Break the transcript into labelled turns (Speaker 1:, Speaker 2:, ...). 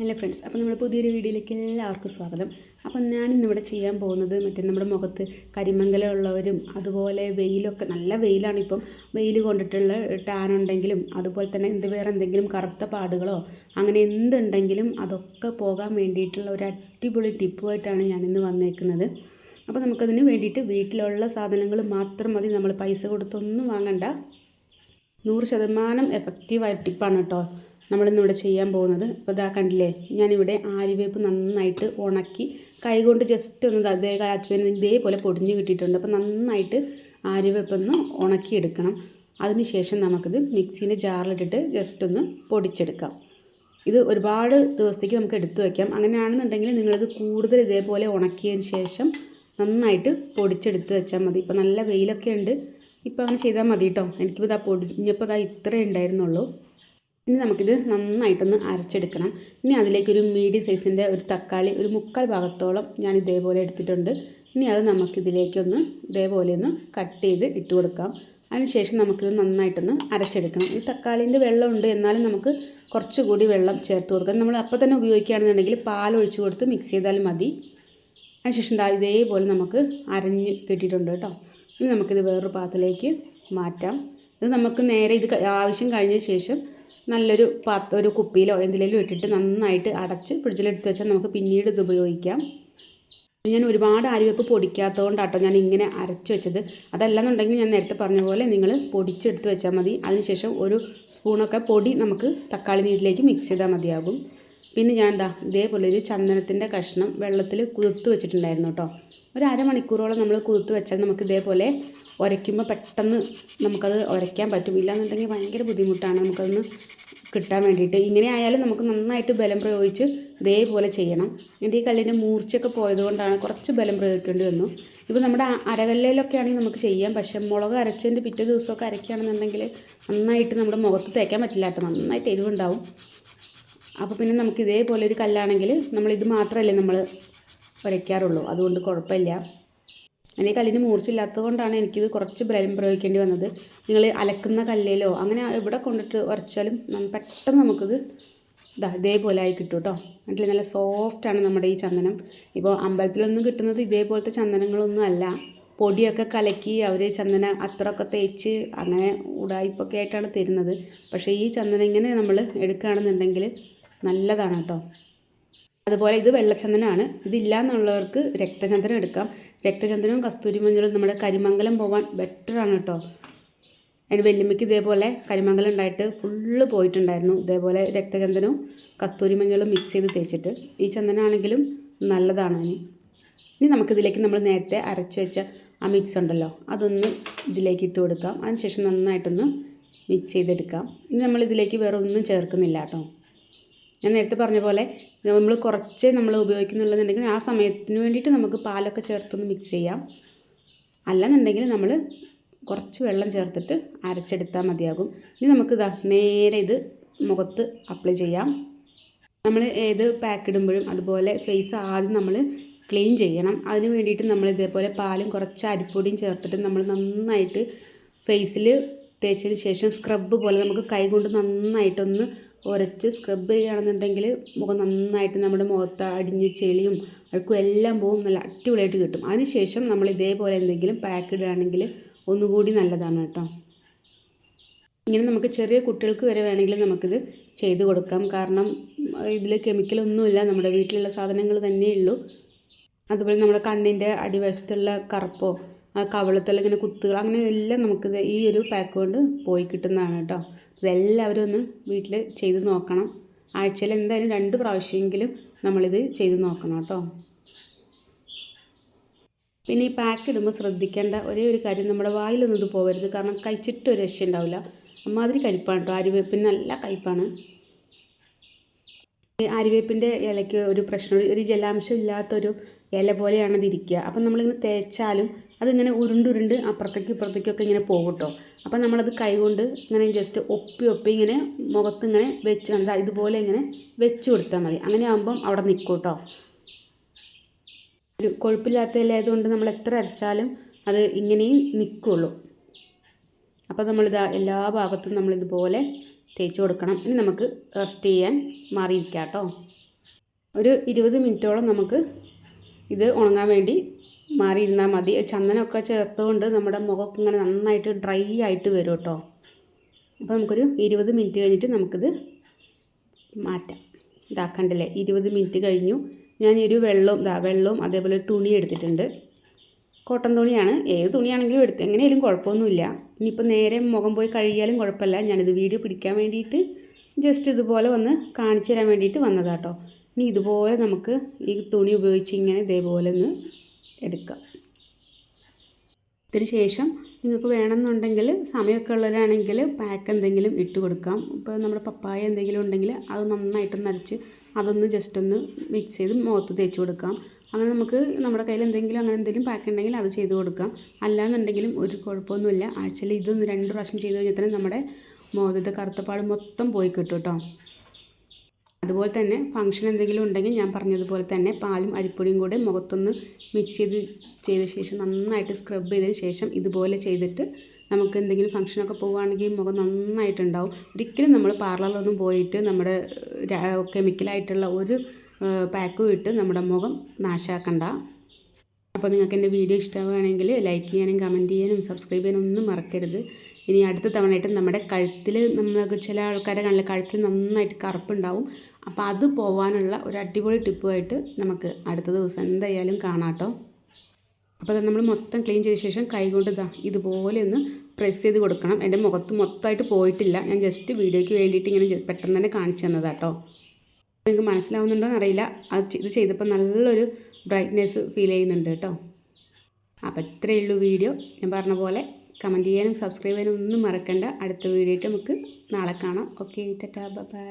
Speaker 1: Hello friends അപ്പോൾ നമ്മുടെ പുതിയൊരു വീഡിയോയിലേക്ക് എല്ലാവർക്കും സ്വാഗതം. അപ്പം ഞാനിന്നിവിടെ ചെയ്യാൻ പോകുന്നത് മറ്റേ നമ്മുടെ മുഖത്ത് കരിമംഗലം ഉള്ളവരും അതുപോലെ വെയിലൊക്കെ നല്ല വെയിലാണിപ്പം. വെയിൽ കൊണ്ടിട്ടുള്ള ടാൻ ഉണ്ടെങ്കിലും അതുപോലെ തന്നെ എന്ത് വേറെ എന്തെങ്കിലും കറുത്ത പാടുകളോ അങ്ങനെ എന്തുണ്ടെങ്കിലും അതൊക്കെ പോകാൻ വേണ്ടിയിട്ടുള്ള ഒരു അടിപൊളി ടിപ്പുമായിട്ടാണ് ഞാനിന്ന് വന്നേക്കുന്നത്. അപ്പോൾ നമുക്കതിന് വേണ്ടിയിട്ട് വീട്ടിലുള്ള സാധനങ്ങൾ മാത്രം മതി. നമ്മൾ പൈസ കൊടുത്തൊന്നും വാങ്ങണ്ട. നൂറ് ശതമാനം എഫക്റ്റീവായ ടിപ്പാണ് കേട്ടോ. നമ്മളിന്നിവിടെ ചെയ്യാൻ പോകുന്നത് അപ്പോൾ ഇതാ കണ്ടില്ലേ ഞാനിവിടെ ആര്യവേപ്പ് നന്നായിട്ട് ഉണക്കി കൈകൊണ്ട് ജസ്റ്റ് ഒന്ന് അതേ കാലാക്കി ഇതേപോലെ പൊടിഞ്ഞ് കിട്ടിയിട്ടുണ്ട്. അപ്പോൾ നന്നായിട്ട് ആര്യവേപ്പ് ഒന്ന് ഉണക്കിയെടുക്കണം. അതിനുശേഷം നമുക്കിത് മിക്സീന്റെ ജാറിലിട്ടിട്ട് ജസ്റ്റ് ഒന്ന് പൊടിച്ചെടുക്കാം. ഇത് ഒരുപാട് ദിവസത്തേക്ക് നമുക്ക് എടുത്തു വയ്ക്കാം അങ്ങനെയാണെന്നുണ്ടെങ്കിൽ നിങ്ങളിത് കൂടുതൽ ഇതേപോലെ ഉണക്കിയതിന് ശേഷം നന്നായിട്ട് പൊടിച്ചെടുത്ത് വെച്ചാൽ മതി. ഇപ്പോൾ നല്ല വെയിലൊക്കെ ഉണ്ട്. ഇപ്പോൾ അങ്ങനെ ചെയ്താൽ മതി കേട്ടോ എനിക്കിപ്പോൾ ഇതാ പൊടിഞ്ഞപ്പോൾ ഇതാ ഇത്രേ ഉണ്ടായിരുന്നുള്ളൂ. ഇനി നമുക്കിത് നന്നായിട്ടൊന്ന് അരച്ചെടുക്കണം. ഇനി അതിലേക്കൊരു മീഡിയം സൈസിന്റെ ഒരു തക്കാളി ഒരു മുക്കാൽ ഭാഗത്തോളം ഞാൻ ഇതേപോലെ എടുത്തിട്ടുണ്ട്. ഇനി അത് നമുക്കിതിലേക്കൊന്ന് ഇതേപോലെ ഒന്ന് കട്ട് ചെയ്ത് ഇട്ട് കൊടുക്കാം. അതിനുശേഷം നമുക്കിത് നന്നായിട്ടൊന്ന് അരച്ചെടുക്കണം. ഈ തക്കാളീന്റെ വെള്ളമുണ്ട് എന്നാലും നമുക്ക് കുറച്ചുകൂടി വെള്ളം ചേർത്ത് കൊടുക്കാം. നമ്മൾ അപ്പോൾ തന്നെ ഉപയോഗിക്കുകയാണെന്നുണ്ടെങ്കിൽ പാൽ ഒഴിച്ച് കൊടുത്ത് മിക്സ് ചെയ്താൽ മതി. അതിനുശേഷം ഇതേപോലെ നമുക്ക് അരഞ്ഞ് കിട്ടിയിട്ടുണ്ട് കേട്ടോ. ഇനി നമുക്കിത് വേറൊരു പാത്രത്തിലേക്ക് മാറ്റാം. ഇത് നമുക്ക് നേരെ ഇത് ആവശ്യം കഴിഞ്ഞ ശേഷം നല്ലൊരു പാത്ര ഒരു കുപ്പിയിലോ എന്തിലേലും ഇട്ടിട്ട് നന്നായിട്ട് അടച്ച് ഫ്രിഡ്ജിലെടുത്ത് വെച്ചാൽ നമുക്ക് പിന്നീട് ഇത് ഉപയോഗിക്കാം. ഞാൻ ഒരുപാട് അരിവെപ്പ് പൊടിക്കാത്തതുകൊണ്ടാട്ടോ ഞാൻ ഇങ്ങനെ അരച്ച് വെച്ചത്. അതല്ലെന്നുണ്ടെങ്കിൽ ഞാൻ നേരത്തെ പറഞ്ഞ പോലെ നിങ്ങൾ പൊടിച്ചെടുത്ത് വെച്ചാൽ മതി. അതിനുശേഷം ഒരു സ്പൂണൊക്കെ പൊടി നമുക്ക് തക്കാളി നീരിലേക്ക് മിക്സ് ചെയ്താൽ മതിയാകും. പിന്നെ ഞാൻ എന്താ ഇതേപോലെ ഒരു ചന്ദനത്തിന്റെ കഷ്ണം വെള്ളത്തിൽ കുതിർത്ത് വെച്ചിട്ടുണ്ടായിരുന്നു കേട്ടോ. ഒരു അരമണിക്കൂറോളം നമ്മൾ കുതിർത്ത് വെച്ചാൽ നമുക്ക് ഇതേപോലെ ഉരയ്ക്കുമ്പോൾ പെട്ടെന്ന് നമുക്കത് ഉരയ്ക്കാൻ പറ്റും. ഇല്ലാന്നുണ്ടെങ്കിൽ ഭയങ്കര ബുദ്ധിമുട്ടാണ്. നമുക്കതൊന്ന് കിട്ടാൻ വേണ്ടിയിട്ട്. ഇങ്ങനെ ആയാലും നമുക്ക് നന്നായിട്ട് ബലം പ്രയോഗിച്ച് ഇതേപോലെ ചെയ്യണം. എന്റെ ഈ കല്ലിന്റെ മൂർച്ചയൊക്കെ പോയതുകൊണ്ടാണ് കുറച്ച് ബലം പ്രയോഗിക്കേണ്ടി വന്നു. ഇപ്പോൾ നമ്മുടെ അരകല്ലയിലൊക്കെ ആണെങ്കിൽ നമുക്ക് ചെയ്യാം. പക്ഷേ മുളക് അരച്ചതിന്റെ പിറ്റേ ദിവസമൊക്കെ അരയ്ക്കുകയാണെന്നുണ്ടെങ്കിൽ നന്നായിട്ട് നമ്മുടെ മുഖത്ത് തേക്കാൻ പറ്റില്ല കേട്ടോ. നന്നായിട്ട് എരിവുണ്ടാവും. അപ്പോൾ പിന്നെ നമുക്ക് ഇതേപോലെ ഒരു കല്ലാണെങ്കിൽ നമ്മളിത് മാത്രമല്ലേ നമ്മൾ വരയ്ക്കാറുള്ളൂ. അതുകൊണ്ട് കുഴപ്പമില്ല. എന്റെ കല്ലിന് മൂർച്ചയില്ലാത്തത് കൊണ്ടാണ് എനിക്കിത് കുറച്ച് ബലം പ്രയോഗിക്കേണ്ടി വന്നത്. നിങ്ങൾ അലക്കുന്ന കല്ലിലോ അങ്ങനെ എവിടെ കൊണ്ടിട്ട് ഉരച്ചാലും പെട്ടെന്ന് നമുക്കിത് ഇതാ ഇതേപോലെ ആയി കിട്ടും കേട്ടോ എന്നിട്ട് നല്ല സോഫ്റ്റാണ് നമ്മുടെ ഈ ചന്ദനം. ഇപ്പോൾ അമ്പലത്തിലൊന്നും കിട്ടുന്നത് ഇതേപോലത്തെ ചന്ദനങ്ങളൊന്നും അല്ല. പൊടിയൊക്കെ കലക്കി അവർ ചന്ദന അത്രയൊക്കെ തേച്ച് അങ്ങനെ ഉടായ്പൊക്കെ ആയിട്ടാണ് തരുന്നത്. പക്ഷേ ഈ ചന്ദനം ഇങ്ങനെ നമ്മൾ എടുക്കുകയാണെന്നുണ്ടെങ്കിൽ നല്ലതാണ് കേട്ടോ അതുപോലെ ഇത് വെള്ളച്ചന്ദനമാണ് ഇതില്ല എന്നുള്ളവർക്ക് രക്തചന്ദനം എടുക്കാം. രക്തചന്ദനവും കസ്തൂരി മഞ്ഞളും നമ്മുടെ കരിമംഗലം പോകാൻ ബെറ്ററാണ് കേട്ടോ അതിന് വെല്ലുമ്മയ്ക്ക് ഇതേപോലെ കരിമംഗലം ഉണ്ടായിട്ട് ഫുള്ള് പോയിട്ടുണ്ടായിരുന്നു. ഇതേപോലെ രക്തചന്ദനവും കസ്തൂരി മഞ്ഞളും മിക്സ് ചെയ്ത് തേച്ചിട്ട്. ഈ ചന്ദനമാണെങ്കിലും നല്ലതാണ് ഇനി. ഇനി നമുക്കിതിലേക്ക് നമ്മൾ നേരത്തെ അരച്ച് വെച്ച ആ മിക്സ് ഉണ്ടല്ലോ അതൊന്ന് ഇതിലേക്ക് ഇട്ട് കൊടുക്കാം. അതിനുശേഷം നന്നായിട്ടൊന്ന് മിക്സ് ചെയ്തെടുക്കാം. ഇനി നമ്മൾ ഇതിലേക്ക് വേറെ ഒന്നും ചേർക്കുന്നില്ല കേട്ടോ ഞാൻ നേരത്തെ പറഞ്ഞ പോലെ നമ്മൾ കുറച്ചേ നമ്മൾ ഉപയോഗിക്കുന്നുള്ളതെന്നുണ്ടെങ്കിൽ ആ സമയത്തിന് വേണ്ടിയിട്ട് നമുക്ക് പാലൊക്കെ ചേർത്തൊന്ന് മിക്സ് ചെയ്യാം. അല്ലെന്നുണ്ടെങ്കിൽ നമ്മൾ കുറച്ച് വെള്ളം ചേർത്തിട്ട് അരച്ചെടുത്താൽ മതിയാകും. ഇനി നമുക്ക് ഇതാ നേരെ ഇത് മുഖത്ത് അപ്ലൈ ചെയ്യാം. നമ്മൾ ഏത് പാക്ക് ഇടുമ്പോഴും അതുപോലെ ഫേസ് ആദ്യം നമ്മൾ ക്ലീൻ ചെയ്യണം. അതിന് വേണ്ടിയിട്ട് നമ്മൾ ഇതേപോലെ പാലും കുറച്ച് അരിപ്പൊടിയും ചേർത്തിട്ട് നമ്മൾ നന്നായിട്ട് ഫേസിൽ തേച്ചതിന് ശേഷം സ്ക്രബ് പോലെ നമുക്ക് കൈ കൊണ്ട് നന്നായിട്ടൊന്ന് ഉരച്ച് സ്ക്രബ് ചെയ്യുകയാണെന്നുണ്ടെങ്കിൽ മുഖം നന്നായിട്ട് നമ്മുടെ മുഖത്ത് അടിഞ്ഞ് ചെളിയും അഴുക്കും എല്ലാം പോകും നല്ല അടിപൊളിയായിട്ട് കിട്ടും. അതിനുശേഷം നമ്മൾ ഇതേപോലെ എന്തെങ്കിലും പാക്ക് ഇടുകയാണെങ്കിൽ ഒന്നുകൂടി നല്ലതാണ് കേട്ടോ. ഇങ്ങനെ നമുക്ക് ചെറിയ കുട്ടികൾക്ക് വരെ വേണമെങ്കിൽ നമുക്കിത് ചെയ്ത് കൊടുക്കാം. കാരണം ഇതിൽ കെമിക്കലൊന്നുമില്ല നമ്മുടെ വീട്ടിലുള്ള സാധനങ്ങൾ തന്നെയുള്ളൂ അതുപോലെ നമ്മുടെ കണ്ണിന്റെ അടിവശത്തുള്ള കറുപ്പോ ആ കവളത്തിൽ ഇങ്ങനെ കുത്തുകൾ അങ്ങനെ എല്ലാം നമുക്ക് ഈ ഒരു പാക്ക് കൊണ്ട് പോയി കിട്ടുന്നതാണ് കേട്ടോ. ഇതെല്ലാവരും ഒന്ന് വീട്ടിൽ ചെയ്ത് നോക്കണം. ആഴ്ചയിൽ എന്തായാലും രണ്ട് പ്രാവശ്യമെങ്കിലും നമ്മളിത് ചെയ്ത് നോക്കണം കേട്ടോ. പിന്നെ ഈ പാക്ക് ഇടുമ്പോൾ ശ്രദ്ധിക്കേണ്ട ഒരേ ഒരു കാര്യം നമ്മുടെ വായിലൊന്നും ഇത് പോകരുത് കാരണം കഴിച്ചിട്ട് ഒരു രക്ഷ ഉണ്ടാവില്ല. അമ്മാതിരി കരിപ്പാണ് കേട്ടോ. അരിവേപ്പിന് നല്ല കയ്പ്പാണ്. അരിവേപ്പിന്റെ ഇലയ്ക്ക് ഒരു പ്രശ്നം ഒരു ജലാംശം ഇല്ലാത്തൊരു ഇല പോലെയാണ് അത് ഇരിക്കുക. അപ്പം നമ്മളിങ്ങനെ തേച്ചാലും അതിങ്ങനെ ഉരുണ്ടുരുണ്ട് അപ്പുറത്തേക്കും ഇപ്പുറത്തേക്കൊക്കെ ഇങ്ങനെ പോകും കേട്ടോ അപ്പം നമ്മളത് കൈകൊണ്ട് ഇങ്ങനെ ജസ്റ്റ് ഒപ്പി ഒപ്പി ഇങ്ങനെ മുഖത്ത് ഇങ്ങനെ വെച്ച് ഇതുപോലെ ഇങ്ങനെ വെച്ച് കൊടുത്താൽ മതി. അങ്ങനെ ആകുമ്പം അവിടെ നിൽക്കും കേട്ടോ ഒരു കൊഴുപ്പില്ലാത്ത ഇലയായതുകൊണ്ട് നമ്മൾ എത്ര അരച്ചാലും അത് ഇങ്ങനെയും നിൽക്കുള്ളൂ. അപ്പോൾ നമ്മളിതാ എല്ലാ ഭാഗത്തും നമ്മളിതുപോലെ തേച്ച് കൊടുക്കണം. ഇനി നമുക്ക് റെസ്റ്റ് ചെയ്യാൻ മാറിയിരിക്കാം കേട്ടോ ഒരു ഇരുപത് മിനിറ്റോളം നമുക്ക് ഇത് ഉണങ്ങാൻ വേണ്ടി മാറിയിരുന്നാൽ മതി. ചന്ദനമൊക്കെ ചേർത്തുകൊണ്ട് നമ്മുടെ മുഖമൊക്കെ ഇങ്ങനെ നന്നായിട്ട് ഡ്രൈ ആയിട്ട് വരും കേട്ടോ. അപ്പോൾ നമുക്കൊരു ഇരുപത് മിനിറ്റ് കഴിഞ്ഞിട്ട് നമുക്കിത് മാറ്റാം. ഇതാക്കണ്ടല്ലേ ഇരുപത് മിനിറ്റ് കഴിഞ്ഞു. ഞാൻ ഒരു വെള്ളവും ഇതാ വെള്ളവും അതേപോലെ ഒരു തുണി എടുത്തിട്ടുണ്ട്. കോട്ടൺ തുണിയാണ്. ഏത് തുണിയാണെങ്കിലും എടുത്ത് എങ്ങനെയാലും കുഴപ്പമൊന്നുമില്ല. ഇനിയിപ്പോൾ നേരെ മുഖം പോയി കഴുകിയാലും കുഴപ്പമില്ല. ഞാനിത് വീഡിയോ പിടിക്കാൻ വേണ്ടിയിട്ട് ജസ്റ്റ് ഇതുപോലെ വന്ന് കാണിച്ചു തരാൻ വേണ്ടിയിട്ട് വന്നതാട്ടോ ഇനി ഇതുപോലെ നമുക്ക് ഈ തുണി ഉപയോഗിച്ച് ഇങ്ങനെ ഇതേപോലെ ഒന്ന് എടുക്കാം. ഇതിന് ശേഷം നിങ്ങൾക്ക് വേണമെന്നുണ്ടെങ്കിൽ സമയമൊക്കെ ഉള്ളവരാണെങ്കിൽ പാക്ക് എന്തെങ്കിലും ഇട്ട് കൊടുക്കാം. ഇപ്പോൾ നമ്മുടെ പപ്പായ എന്തെങ്കിലും ഉണ്ടെങ്കിൽ അത് നന്നായിട്ടൊന്ന് അരച്ച് അതൊന്ന് ജസ്റ്റ് ഒന്ന് മിക്സ് ചെയ്ത് മുഖത്ത് തേച്ച് കൊടുക്കാം. അങ്ങനെ നമുക്ക് നമ്മുടെ കയ്യിൽ എന്തെങ്കിലും അങ്ങനെ എന്തെങ്കിലും പാക്ക് ഉണ്ടെങ്കിൽ അത് ചെയ്ത് കൊടുക്കാം. അല്ലാന്നുണ്ടെങ്കിലും ഒരു കുഴപ്പമൊന്നുമില്ല. ആഴ്ചയിൽ ഇതൊന്ന് രണ്ട് പ്രാവശ്യം ചെയ്ത് കഴിഞ്ഞാൽ തന്നെ നമ്മുടെ മുഖത്തെ കറുത്തപ്പാട് മൊത്തം പോയി കിട്ടും കേട്ടോ. അതുപോലെ തന്നെ ഫംഗ്ഷൻ എന്തെങ്കിലും ഉണ്ടെങ്കിൽ ഞാൻ പറഞ്ഞതുപോലെ തന്നെ പാലും അരിപ്പൊടിയും കൂടെ മുഖത്തൊന്ന് മിക്സ് ചെയ്ത് ചെയ്ത ശേഷം നന്നായിട്ട് സ്ക്രബ് ചെയ്തതിന് ശേഷം ഇതുപോലെ ചെയ്തിട്ട് നമുക്ക് എന്തെങ്കിലും ഫംഗ്ഷനൊക്കെ പോവുകയാണെങ്കിൽ മുഖം നന്നായിട്ടുണ്ടാവും. ഒരിക്കലും നമ്മൾ പാർലറിലൊന്നും പോയിട്ട് നമ്മുടെ കെമിക്കലായിട്ടുള്ള ഒരു പാക്കും ഇട്ട് നമ്മുടെ മുഖം നാശാക്കണ്ട. അപ്പോൾ നിങ്ങൾക്ക് എന്റെ വീഡിയോ ഇഷ്ടമാവുകയാണെങ്കിൽ ലൈക്ക് ചെയ്യാനും കമന്റ് ചെയ്യാനും സബ്സ്ക്രൈബ് ചെയ്യാനും ഒന്നും മറക്കരുത്. ഇനി അടുത്ത തവണയായിട്ട് നമ്മുടെ കഴുത്തിൽ നമുക്ക് ചില ആൾക്കാരെ കാണില്ല കഴുത്തിൽ നന്നായിട്ട് കറുപ്പുണ്ടാവും. അപ്പോൾ അത് പോവാനുള്ള ഒരു അടിപൊളി ടിപ്പുമായിട്ട് നമുക്ക് അടുത്ത ദിവസം എന്തായാലും കാണാട്ടോ. അപ്പോൾ അത് നമ്മൾ മൊത്തം ക്ലീൻ ചെയ്ത ശേഷം കൈകൊണ്ട് ഇതാ ഇതുപോലെ ഒന്ന് പ്രസ് ചെയ്ത് കൊടുക്കണം. എന്റെ മുഖത്ത് മൊത്തമായിട്ട് പോയിട്ടില്ല. ഞാൻ ജസ്റ്റ് വീഡിയോയ്ക്ക് വേണ്ടിയിട്ട് ഇങ്ങനെ പെട്ടെന്ന് തന്നെ കാണിച്ചു തന്നതാട്ടോ. നിങ്ങൾക്ക് മനസ്സിലാവുന്നുണ്ടോ എന്നറിയില്ല അത് ഇത് ചെയ്തപ്പോൾ നല്ലൊരു ബ്രൈറ്റ്നെസ് ഫീൽ ചെയ്യുന്നുണ്ട് കേട്ടോ. അപ്പോൾ ഇത്രയേ ഉള്ളൂ വീഡിയോ. ഞാൻ പറഞ്ഞ പോലെ കമന്റ് ചെയ്യാനും സബ്സ്ക്രൈബ് ചെയ്യാനും ഒന്നും മറക്കണ്ട. അടുത്ത വീഡിയോ ആയിട്ട് നമുക്ക് നാളെ കാണാം. Okay tata bye